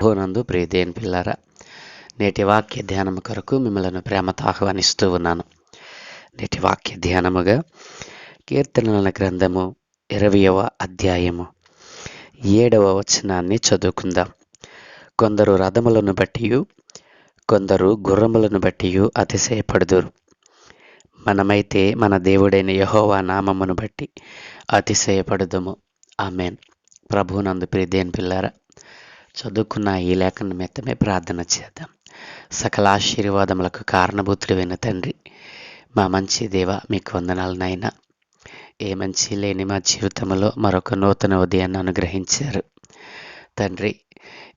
ప్రభునందు ప్రీతేన్ పిల్లారా నేటి వాక్య ధ్యానం కొరకు మిమ్మల్ని ప్రేమతో ఆహ్వానిస్తూ ఉన్నాను. నేటి వాక్య ధ్యానముగా కీర్తనల గ్రంథము ఇరవయవ అధ్యాయము ఏడవ వచనాన్ని చదువుకుందాం. కొందరు రథములను బట్టి కొందరు గుర్రములను బట్టి అతిశయపడుదురు. మనమైతే మన దేవుడైన యహోవా నామమును బట్టి అతిశయపడుదుము. ఆమెన్. ప్రభునందు ప్రీదేన్ పిల్లారా చదువుకున్న ఈ లేఖన మెత్తమే ప్రార్థన చేద్దాం. సకల ఆశీర్వాదములకు కారణభూతుడైన తండ్రి మా మంచి దేవ మీకు వందనాలు నాయన. ఏ మంచి లేని మా జీవితంలో మరొక నూతన ఉదయాన్ని అనుగ్రహించారు. తండ్రి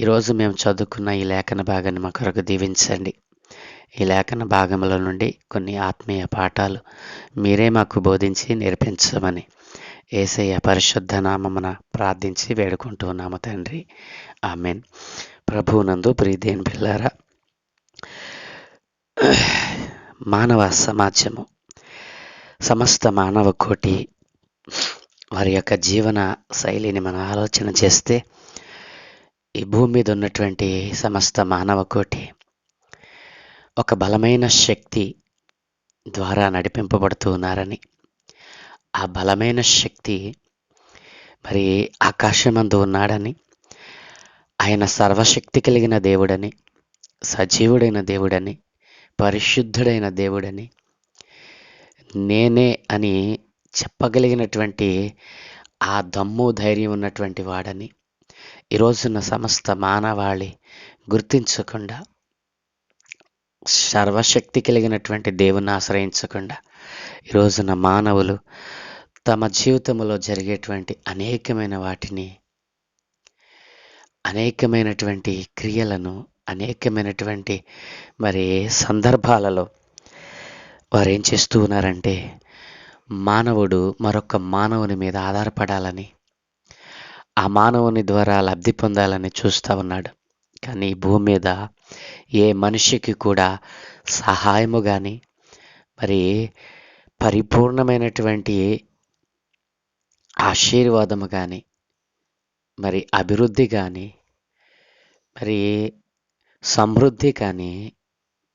ఈరోజు మేము చదువుకున్న ఈ లేఖన భాగాన్ని మా కొరకు దీవించండి. ఈ లేఖన భాగముల నుండి కొన్ని ఆత్మీయ పాఠాలు మీరే మాకు బోధించి నేర్పించమని ఏసయ్య పరిశుద్ధ నామమున ప్రార్థించి వేడుకుంటున్నాము తండ్రి. ఆమెన్. ప్రభువునందు ప్రీదేన్ పిల్లారా మానవ సమాజము సమస్త మానవ కోటి వారి యొక్క జీవన శైలిని మనం ఆలోచన చేస్తే ఈ భూమి మీద ఉన్నటువంటి సమస్త మానవ కోటి ఒక బలమైన శక్తి ద్వారా నడిపింపబడుతూ ఉన్నారని ఆ బలమైన శక్తి మరి ఆకాశమందు ఉన్నాడని ఆయన సర్వశక్తి కలిగిన దేవుడని సజీవుడైన దేవుడని పరిశుద్ధుడైన దేవుడని నేనే అని చెప్పగలిగినటువంటి ఆ దమ్ము ధైర్యం ఉన్నటువంటి వాడని ఈరోజున్న సమస్త మానవాళి గుర్తించకుండా సర్వశక్తి కలిగినటువంటి దేవుని ఆశ్రయించకుండా ఈ రోజున మానవులు తమ జీవితంలో జరిగేటువంటి అనేకమైన వాటిని అనేకమైనటువంటి క్రియలను అనేకమైనటువంటి మరి సందర్భాలలో వారు ఏం చేస్తూ ఉన్నారంటే మానవుడు మరొక మానవుని మీద ఆధారపడాలని ఆ మానవుని ద్వారా లబ్ధి పొందాలని చూస్తూ ఉన్నాడు. కానీ భూమి మీద ఏ మనిషికి కూడా సహాయము కానీ మరి పరిపూర్ణమైనటువంటి ఆశీర్వాదము కానీ మరి అభివృద్ధి కానీ మరి సమృద్ధి కానీ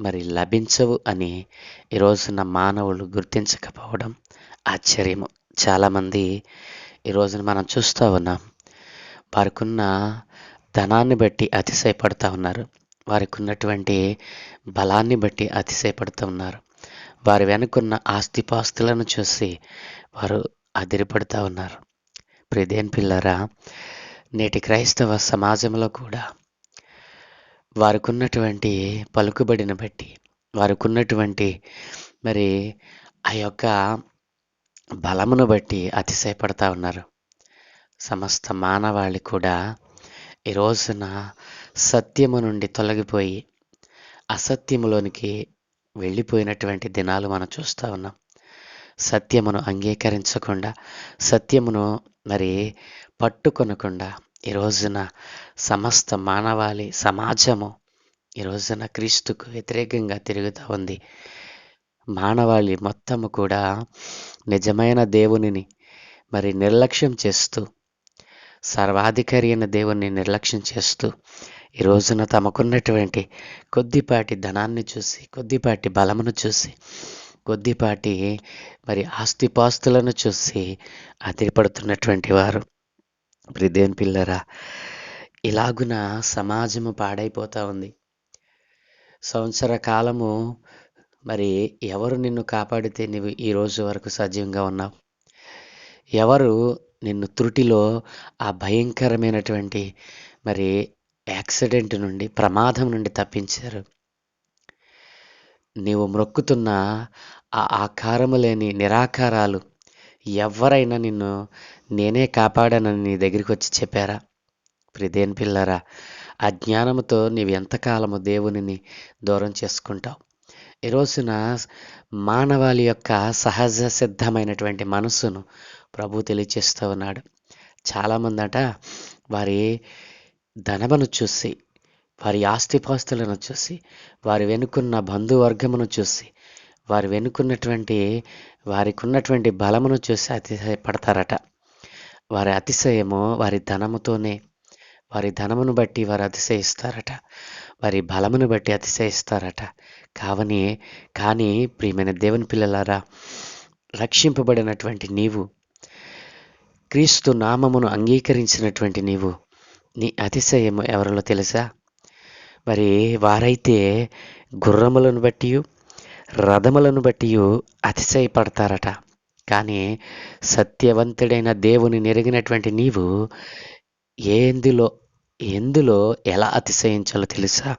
మరి లభించవు అని ఈ మానవులు గుర్తించకపోవడం ఆశ్చర్యము. చాలామంది ఈరోజున మనం చూస్తూ ఉన్నాం. వారికున్న ధనాన్ని బట్టి అతిశయపడుతూ ఉన్నారు. వారికి ఉన్నటువంటి బలాన్ని బట్టి అతిశయపడుతూ ఉన్నారు. వారి వెనుకున్న ఆస్తిపాస్తులను చూసి వారు అదిరిపడుతూ ఉన్నారు. ప్రిదేన్ పిల్లరా నేటి క్రైస్తవ సమాజంలో కూడా వారికి ఉన్నటువంటి పలుకుబడిని బట్టి వారికి ఉన్నటువంటి మరి ఆ యొక్క బలమును బట్టి అతిశయపడతా ఉన్నారు. సమస్త మానవాళి కూడా ఈ రోజున సత్యము నుండి తొలగిపోయి అసత్యములోనికి వెళ్ళిపోయినటువంటి దినాలు మనం చూస్తూ ఉన్నాం. సత్యమును అంగీకరించకుండా సత్యమును మరి పట్టుకొనకుండా ఈ రోజున సమస్త మానవాళి సమాజము ఈ రోజున క్రీస్తుకు వ్యతిరేకంగా తిరుగుతూ ఉంది. మానవాళి మొత్తము కూడా నిజమైన దేవునిని మరి నిర్లక్ష్యం చేస్తూ సర్వాధికారి అయిన దేవుణ్ణి నిర్లక్ష్యం చేస్తూ ఈ రోజున తమకున్నటువంటి కొద్దిపాటి ధనాన్ని చూసి కొద్దిపాటి బలమును చూసి కొద్దిపాటి మరి ఆస్తిపాస్తులను చూసి అతిపడుతున్నటువంటి వారు. ప్రిదేన్ పిల్లరా ఇలాగున సమాజము పాడైపోతూ ఉంది. సంవత్సర కాలము మరి ఎవరు నిన్ను కాపాడితే నువ్వు ఈ రోజు వరకు సజీవంగా ఉన్నావు? ఎవరు నిన్ను త్రుటిలో ఆ భయంకరమైనటువంటి మరి యాక్సిడెంట్ నుండి ప్రమాదం నుండి తప్పించారు. నీవు మ్రొక్కుతున్న ఆ ఆకారము లేని నిరాకారాలు ఎవరైనా నిన్ను నేనే కాపాడానని నీ దగ్గరికి వచ్చి చెప్పారా? ప్రిదేన్ పిల్లరా జ్ఞానముతో నీవు ఎంతకాలము దేవునిని దూరం చేసుకుంటావు? ఈ రోజున మానవాళి యొక్క సహజ సిద్ధమైనటువంటి మనసును ప్రభు తెలియచేస్తూ ఉన్నాడు. చాలామంది అట వారి ధనమును చూసి వారి ఆస్తిపాస్తులను చూసి వారి వెనుకున్న బంధువర్గమును చూసి వారి వెనుకున్నటువంటి వారికి ఉన్నటువంటి బలమును చూసి అతిశయపడతారట. వారి అతిశయము వారి ధనముతోనే వారి ధనమును బట్టి వారు అతిశయిస్తారట. వారి బలమును బట్టి అతిశయిస్తారట. కావని కానీ ప్రియమైన దేవుని పిల్లలారా రక్షింపబడినటువంటి నీవు క్రీస్తు నామమును అంగీకరించినటువంటి నీవు నీ అతిశయము ఎవరిలో తెలుసా? మరి వారైతే గుర్రములను బట్టి రథములను బట్టి అతిశయపడతారట. కానీ సత్యవంతుడైన దేవుని నెరిగినటువంటి నీవు ఏందులో ఎందులో ఎలా అతిశయించాలో తెలుసా?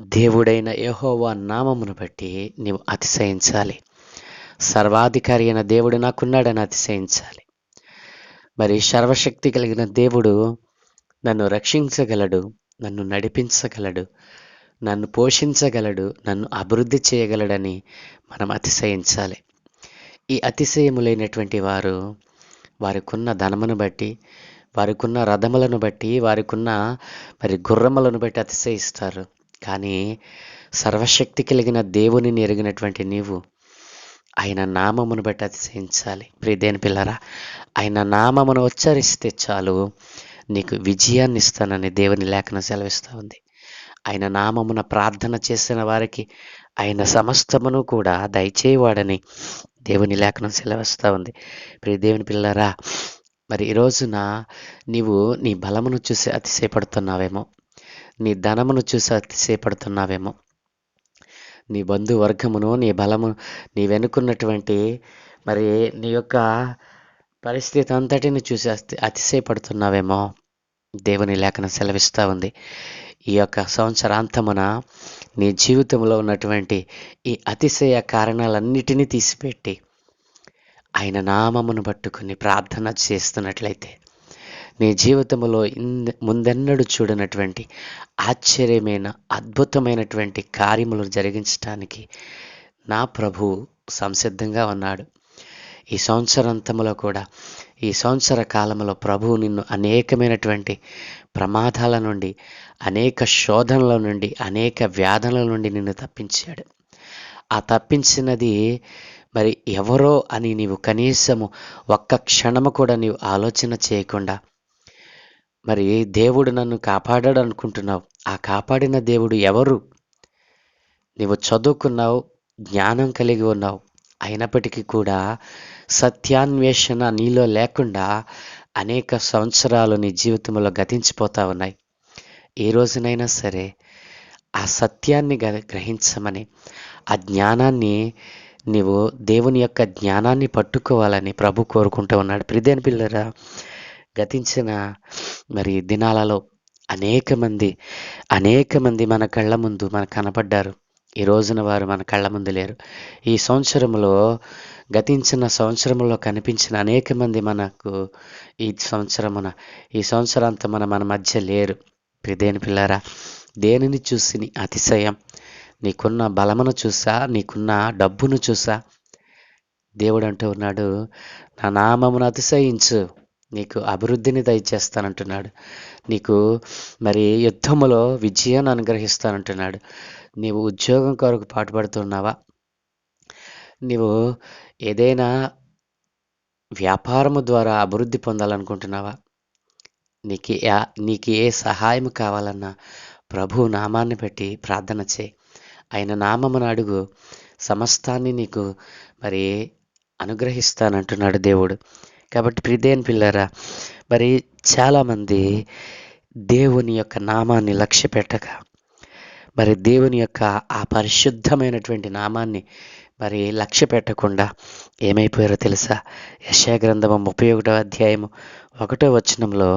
దేవుడైన యహోవా నామమును బట్టి నీవు అతిశయించాలి. సర్వాధికారి అయిన దేవుడు నాకున్నాడని అతిశయించాలి. మరి సర్వశక్తి కలిగిన దేవుడు నన్ను రక్షించగలడు నన్ను నడిపించగలడు నన్ను పోషించగలడు నన్ను అభివృద్ధి చేయగలడని మనం అతిశయించాలి. ఈ అతిశయములైనటువంటి వారు వారికున్న ధనమును బట్టి వారికున్న రథములను బట్టి వారికున్న మరి గుర్రములను బట్టి అతిశయిస్తారు. కానీ సర్వశక్తి కలిగిన దేవునిని ఎరిగినటువంటి నీవు ఆయన నామమును బట్టి అతిశయించాలి. ప్రియదేని పిల్లరా ఆయన నామమును ఉచ్చరిస్తే చాలు నీకు విజయాన్ని ఇస్తానని దేవుని లేఖన సెలవిస్తూ ఉంది. ఆయన నామమున ప్రార్థన చేసిన వారికి ఆయన సమస్తమును కూడా దయచేయవాడని దేవుని లేఖనం సెలవిస్తూ ఉంది. ప్రియ దేవుని పిల్లరా మరి ఈ రోజున నీవు నీ బలమును చూసి అతిశయపడుతున్నావేమో? నీ ధనమును చూసి అతిశయపడుతున్నావేమో? నీ బంధువర్గమును నీ బలము నీ వెనుకున్నటువంటి మరి నీ యొక్క పరిస్థితి అంతటిని చూసి అతిశయపడుతున్నావేమో. దేవుని లేఖన సెలవిస్తూ ఉంది. ఈ యొక్క సంవత్సరాంతమున నీ జీవితంలో ఉన్నటువంటి ఈ అతిశయ కారణాలన్నిటినీ తీసిపెట్టి ఆయన నామమును పట్టుకుని ప్రార్థన చేస్తున్నట్లయితే నీ జీవితంలో ఇంద ముందెన్నడూ చూడనటువంటి ఆశ్చర్యమైన అద్భుతమైనటువంటి కార్యములు జరిగించడానికి నా ప్రభు సంసిద్ధంగా ఉన్నాడు. ఈ సంవత్సరాంతంలో కూడా ఈ సంవత్సర కాలంలో ప్రభువు నిన్ను అనేకమైనటువంటి ప్రమాదాల నుండి అనేక శోధనల నుండి అనేక వ్యాధుల నుండి నిన్ను తప్పించాడు. ఆ తప్పించినది మరి ఎవరో అని నీవు కనీసము ఒక్క క్షణము కూడా నీవు ఆలోచన చేయకుండా మరి దేవుడు నన్ను కాపాడాడు అనుకుంటున్నావు ఆ కాపాడిన దేవుడు ఎవరు? నీవు చదువుకున్నావు జ్ఞానం కలిగి ఉన్నావు. అయినప్పటికీ కూడా సత్యాన్వేషణ నీలో లేకుండా అనేక సంవత్సరాలు నీ జీవితంలో గతించిపోతా ఉన్నాయి. ఏ రోజునైనా సరే ఆ సత్యాన్ని గ- గ్రహించమని ఆ జ్ఞానాన్ని నీవు దేవుని యొక్క జ్ఞానాన్ని పట్టుకోవాలని ప్రభు కోరుకుంటూ ఉన్నాడు. ప్రిదేని పిల్లరా గతించిన మరి దినాలలో అనేక మంది అనేక మంది మన కళ్ళ ముందు మనకు కనపడ్డారు. ఈ రోజున వారు మన కళ్ళ ముందు లేరు. ఈ సంవత్సరంలో గతించిన సంవత్సరంలో కనిపించిన అనేక మంది మనకు ఈ సంవత్సరమున ఈ సంవత్సరాంతం మన మన మధ్య లేరు. దేని పిల్లారా దేనిని చూసి నీ అతిశయం? నీకున్న బలమును చూసా? నీకున్న డబ్బును చూసా? దేవుడు అంటూ ఉన్నాడు నా నామమును అతిశయించు. నీకు అభివృద్ధిని దయచేస్తానంటున్నాడు. నీకు మరి యుద్ధములో విజయాన్ని అనుగ్రహిస్తానంటున్నాడు. నీవు ఉద్యోగం కొరకు పాటుపడుతున్నావా? నీవు ఏదైనా వ్యాపారము ద్వారా అభివృద్ధి పొందాలనుకుంటున్నావా? నీకు యా- నీకు ఏ సహాయం కావాలన్నా ప్రభు నామాన్ని పెట్టి ప్రార్థన చేయి. ఆయన నామమును అడుగు. సమస్తాన్ని నీకు మరి అనుగ్రహిస్తానంటున్నాడు దేవుడు. కాబట్టి ప్రిదేన్ పిల్లరా మరి చాలామంది దేవుని యొక్క నామాన్ని లక్ష్య పెట్టక మరి దేవుని యొక్క ఆ పరిశుద్ధమైనటువంటి నామాన్ని మరి లక్ష్య పెట్టకుండా ఏమైపోయారో తెలుసా? యశా గ్రంథము ముప్పై ఒకటో అధ్యాయము ఒకటో వచనంలో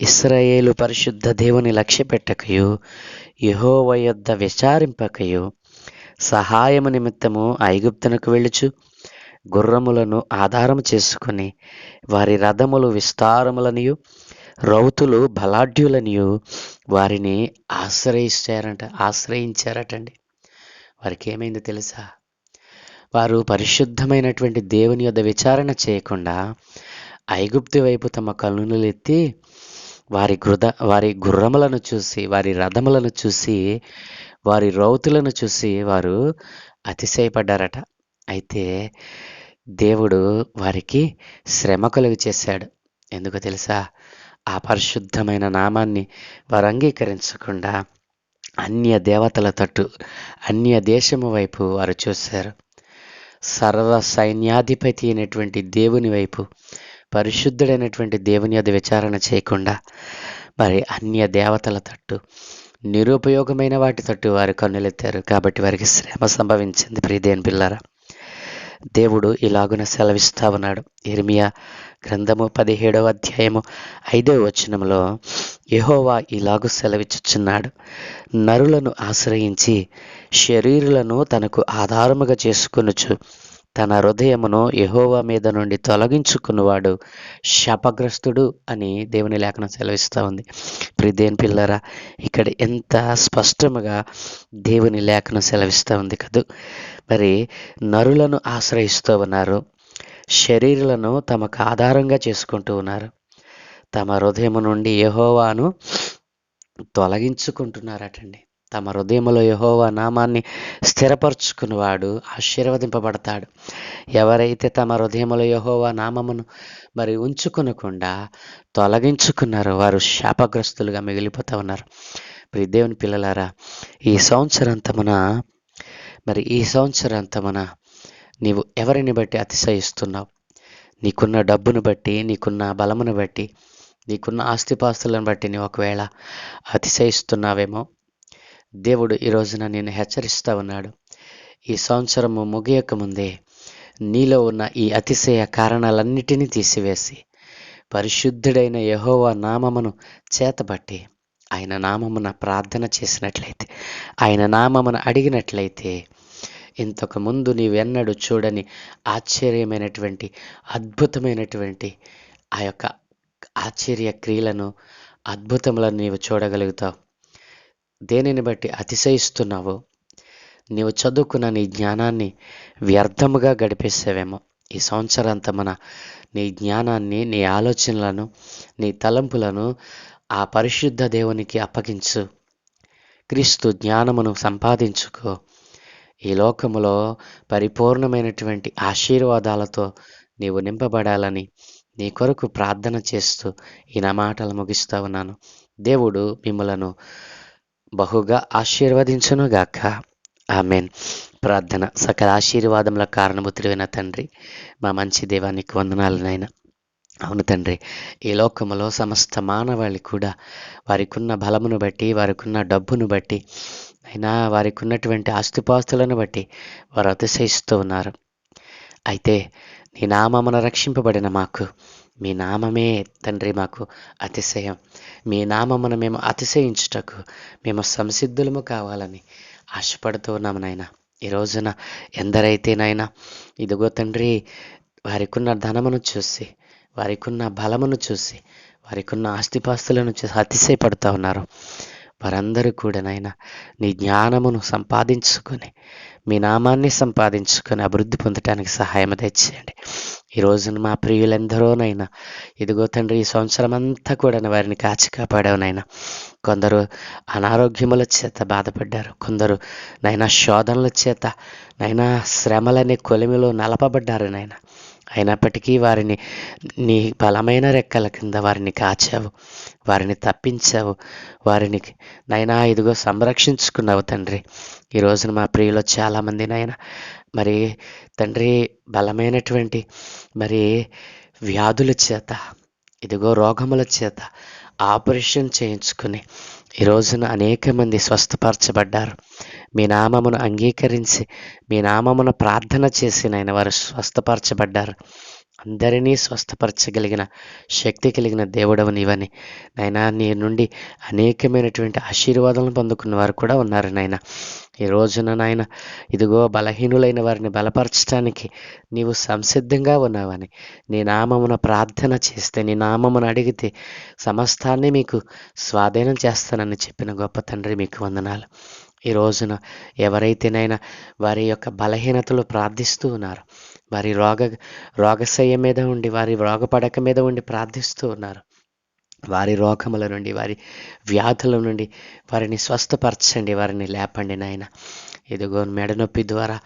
ఇస్రాయేలు పరిశుద్ధ దేవుని లక్ష్య పెట్టకయు యహోవ యొద్ద విచారింపకయు సహాయము నిమిత్తము ఐగుప్తునకు వెళ్ళుచు గుర్రములను ఆధారము చేసుకొని వారి రథములు విస్తారములనియు రౌతులు బలాఢ్యులనియు వారిని ఆశ్రయించారంట ఆశ్రయించారటండి. వారికి ఏమైందో తెలుసా? వారు పరిశుద్ధమైనటువంటి దేవుని యొద్ద విచారణ చేయకుండా ఐగుప్తి వైపు తమ కనులెత్తి వారి గృద వారి గుర్రములను చూసి వారి రథములను చూసి వారి రౌతులను చూసి వారు అతిశయపడ్డారట. అయితే దేవుడు వారికి శ్రమ కలుగు చేశాడు ఎందుకో తెలుసా? ఆ పరిశుద్ధమైన నామాన్ని వారు అంగీకరించకుండా అన్య దేవతల తట్టు అన్య దేశము వైపు వారు చూశారు. సర్వ సైన్యాధిపతి అయినటువంటి దేవుని వైపు పరిశుద్ధుడైనటువంటి దేవుని అది విచారణ చేయకుండా మరి అన్య దేవతల తట్టు నిరుపయోగమైన వాటి తట్టు వారు కన్నులెత్తారు. కాబట్టి వారికి శ్రమ సంభవించింది. ప్రియదేని పిల్లరా దేవుడు ఇలాగున సెలవిస్తా ఉన్నాడు. ఇర్మియా గ్రంథము పదిహేడవ అధ్యాయము ఐదవ వచనంలో యహోవా ఇలాగు సెలవిచ్చుచున్నాడు. నరులను ఆశ్రయించి శరీరులను తనకు ఆధారముగా చేసుకొనుచు తన హృదయమును యహోవా మీద నుండి తొలగించుకున్నవాడు శాపగ్రస్తుడు అని దేవుని లేఖనం సెలవిస్తూ ఉంది. ప్రిదేన్ పిల్లరా ఇక్కడ ఎంత స్పష్టముగా దేవుని లేఖనం సెలవిస్తూ ఉంది కదూ? మరి నరులను ఆశ్రయిస్తూ ఉన్నారు శరీరులను తమకు ఆధారంగా చేసుకుంటూ ఉన్నారు. తమ హృదయము నుండి యహోవాను తొలగించుకుంటున్నారటండి. తమ హృదయములో యహోవా నామాన్ని స్థిరపరచుకున్నవాడు ఆశీర్వదింపబడతాడు. ఎవరైతే తమ హృదయములో యహోవా నామమును మరి ఉంచుకునకుండా తొలగించుకున్నారో వారు శాపగ్రస్తులుగా మిగిలిపోతూ ఉన్నారు. మరి దేవుని పిల్లలారా ఈ సంవత్సరాంతమున మరి ఈ సంవత్సరాంతమున నీవు ఎవరిని బట్టి అతిశయిస్తున్నావు? నీకున్న డబ్బును బట్టి నీకున్న బలమును బట్టి నీకున్న ఆస్తిపాస్తులను బట్టి నీవు ఒకవేళ అతిశయిస్తున్నావేమో? దేవుడు ఈ రోజున నేను హెచ్చరిస్తూ ఉన్నాడు. ఈ సంవత్సరము ముగియక ముందే నీలో ఉన్న ఈ అతిశయ కారణాలన్నిటినీ తీసివేసి పరిశుద్ధుడైన యహోవా నామమును చేతబట్టి ఆయన నామమున ప్రార్థన చేసినట్లయితే ఆయన నామమున అడిగినట్లయితే ఇంతకు ముందు నీవెన్నడూ చూడని ఆశ్చర్యమైనటువంటి అద్భుతమైనటువంటి ఆ యొక్క ఆశ్చర్య క్రియలను అద్భుతములను నీవు చూడగలుగుతావు. దేనిని బట్టి అతిశయిస్తున్నావో? నీవు చదువుకున్న నీ జ్ఞానాన్ని వ్యర్థముగా గడిపేసావేమో? ఈ సంవత్సరాంతమున నీ జ్ఞానాన్ని నీ ఆలోచనలను నీ తలంపులను ఆ పరిశుద్ధ దేవునికి అప్పగించు. క్రీస్తు జ్ఞానమును సంపాదించుకో. ఈ లోకములో పరిపూర్ణమైనటువంటి ఆశీర్వాదాలతో నీవు నింపబడాలని నీ కొరకు ప్రార్థన చేస్తూ ఈ నా మాటలు ముగిస్తూ ఉన్నాను. దేవుడు మిమ్మలను బహుగా ఆశీర్వదించునుగాక ఆమెన్. ప్రార్థన సకల ఆశీర్వాదముల కారణభూతుడైన తండ్రి మా మంచి దేవానికి వందనాలనైనా అవును తండ్రి ఈ లోకములో సమస్త మానవాళి కూడా వారికి ఉన్న బలమును బట్టి వారికి ఉన్న డబ్బును బట్టి అయినా వారికి ఉన్నటువంటి ఆస్తిపాస్తులను బట్టి వారు అతిశయిస్తూ ఉన్నారు. అయితే నీ నామమున రక్షింపబడిన మాకు మీ నామమే తండ్రి మాకు అతిశయం. మీ నామమున మేము అతిశయించుటకు మేము సంసిద్ధులము కావాలని ఆశపడుతూ ఉన్నాము నాయన. ఈ రోజున ఎందరైతే నాయన ఇదిగో తండ్రి వారికున్న ధనమును చూసి వారికున్న బలమును చూసి వారికున్న ఆస్తిపాస్తులను చూసి అతిశయపడుతూ ఉన్నారు. వారందరూ కూడా నాయన నీ జ్ఞానమును సంపాదించుకొని మీ నామాన్ని సంపాదించుకొని అభివృద్ధి పొందటానికి సహాయం తెచ్చేయండి ఈ రోజున మా ప్రియులందరూనైనా ఇదిగో తండ్రి ఈ సంవత్సరం అంతా కూడా వారిని కాచి కాపాడావునైనా కొందరు అనారోగ్యముల చేత బాధపడ్డారు కొందరు నైనా శోధనల చేత నైనా శ్రమలనే కొలిమిలో నలపబడ్డారు నాయన. అయినప్పటికీ వారిని నీ బలమైన రెక్కల కింద వారిని కాచావు వారిని తప్పించావు వారిని నైనా ఇదిగో సంరక్షించుకున్నావు తండ్రి. ఈ రోజున మా ప్రియులు చాలామంది నాయన మరి తండ్రి బలమైనటువంటి మరి వ్యాధుల చేత ఇదిగో రోగముల చేత ఆపరేషన్ చేయించుకుని ఈ రోజున అనేక మంది స్వస్థపరచబడ్డారు. మీ నామమును అంగీకరించి మీ నామమును ప్రార్థన చేసి నాయన వారు స్వస్థపరచబడ్డారు. అందరినీ స్వస్థపరచగలిగిన శక్తి కలిగిన దేవుడవు నీవని నైనా నీ నుండి అనేకమైనటువంటి ఆశీర్వాదాలను పొందుకున్న వారు కూడా ఉన్నారు నాయన. ఈ రోజున నాయన ఇదిగో బలహీనులైన వారిని బలపరచడానికి నీవు సంసిద్ధంగా ఉన్నావని. నీ నామమున ప్రార్థన చేస్తే నీ నామమును అడిగితే సమస్తాన్ని మీకు స్వాధీనం చేస్తానని చెప్పిన గొప్ప తండ్రి మీకు వందనాలు. ఈ రోజున ఎవరైతేనైనా వారి యొక్క బలహీనతలు ప్రార్థిస్తూ ఉన్నారు. వారి రోగ రోగశయ్య మీద ఉండి వారి రోగపడక మీద ఉండి ప్రార్థిస్తూ ఉన్నారు. వారి రోగముల నుండి వారి వ్యాధుల నుండి వారిని స్వస్థపరచండి వారిని లేపండి నాయన. ఇదిగో మెడ నొప్పి ద్వారా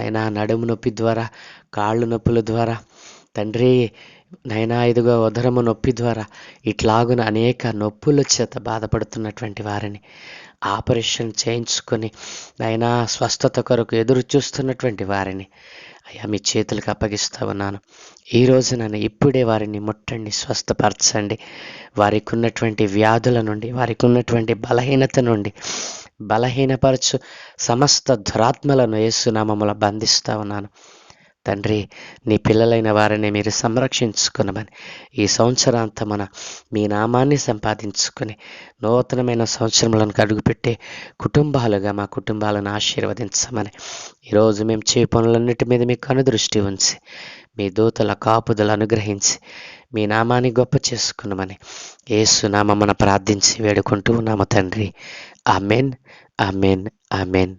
నైనా నడుము నొప్పి ద్వారా కాళ్ళు నొప్పుల ద్వారా తండ్రి నైనా ఇదిగో ఉదరము నొప్పి ద్వారా ఇట్లాగున అనేక నొప్పుల చేత బాధపడుతున్నటువంటి వారిని ఆపరేషన్ చేయించుకొని అయినా స్వస్థత కొరకు ఎదురు చూస్తున్నటువంటి వారిని. అయ్యా మీ చేతులకు అప్పగిస్తా ఉన్నాను. ఈ రోజు నన్ను ఇప్పుడే వారిని ముట్టండి స్వస్థపరచండి. వారికి ఉన్నటువంటి వ్యాధుల నుండి వారికి ఉన్నటువంటి బలహీనత నుండి బలహీనపరచు సమస్త దురాత్మలను ఏసునామముల బంధిస్తా ఉన్నాను. తండ్రి నీ పిల్లలైన వారిని మీరు సంరక్షించుకునమని. ఈ సంవత్సరాంతమున మీ నామాన్ని సంపాదించుకొని నూతనమైన సంవత్సరములను అడుగుపెట్టే కుటుంబాలుగా మా కుటుంబాలను ఆశీర్వదించమని. ఈరోజు మేము చే పనులన్నిటి మీద మీ కనుదృష్టి ఉంచి మీ దూతల కాపుదలు అనుగ్రహించి మీ నామాన్ని గొప్ప చేసుకున్నామని ఏసు ప్రార్థించి వేడుకుంటూ ఉన్నాము తండ్రి. Amen amen amen.